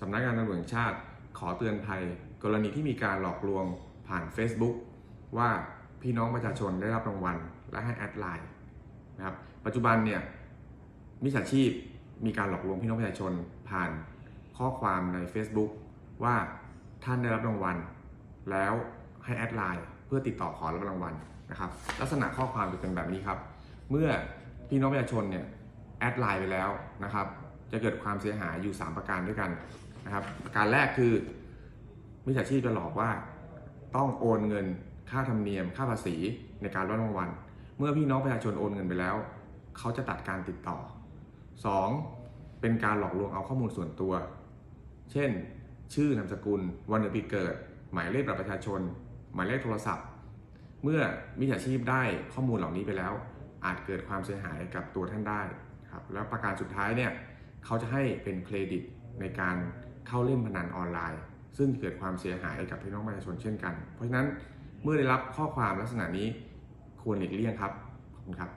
สำนักงานตำรวจแห่งชาติขอเตือนภัย กรณีที่มีการหลอกลวงผ่าน Facebook ว่าพี่น้องประชาชนได้รับรางวัล และให้แอดไลน์นะครับปัจจุบันเนี่ยมิจฉาชีพมีการหลอกลวงพี่น้องประชาชนผ่านข้อความใน Facebook ว่าท่านได้รับรางวัล แล้วให้แอดไลน์เพื่อติดต่อขอรับรางวัลนะครับลักษณะข้อความจะเป็นแบบนี้ครับ เมื่อพี่น้องประชาชนเนี่ยแอดไลน์ไปแล้วนะครับ จะเกิดความเสียหายอยู่ 3 ประการด้วยกันนะครับประการแรกคือมิจฉาชีพจะหลอกว่าต้องโอนเงินค่าธรรมเนียม ค่าภาษีในการรับรางวัลเมื่อพี่น้องประชาชนโอนเงินไปแล้ว เขาจะตัดการติดต่อ 2. เป็นการหลอกลวงเอาข้อมูลส่วนตัว เช่น ชื่อนามสกุล วันเดือนปีเกิด หมายเลขบัตรประชาชน หมายเลขโทรศัพท์ เมื่อมิจฉาชีพได้ข้อมูลเหล่านี้ไปแล้ว อาจเกิดความเสียหายกับตัวท่านได้ครับแล้วประการสุดท้ายเนี่ย เขาจะให้เป็นเครดิตในการเข้าเล่นพนันออนไลน์ ซึ่งเกิดความเสียหายกับพี่น้องประชาชนเช่นกัน เพราะฉะนั้นเมื่อได้รับข้อความลักษณะนี้ควรหลีกเลี่ยงครับขอบคุณครับ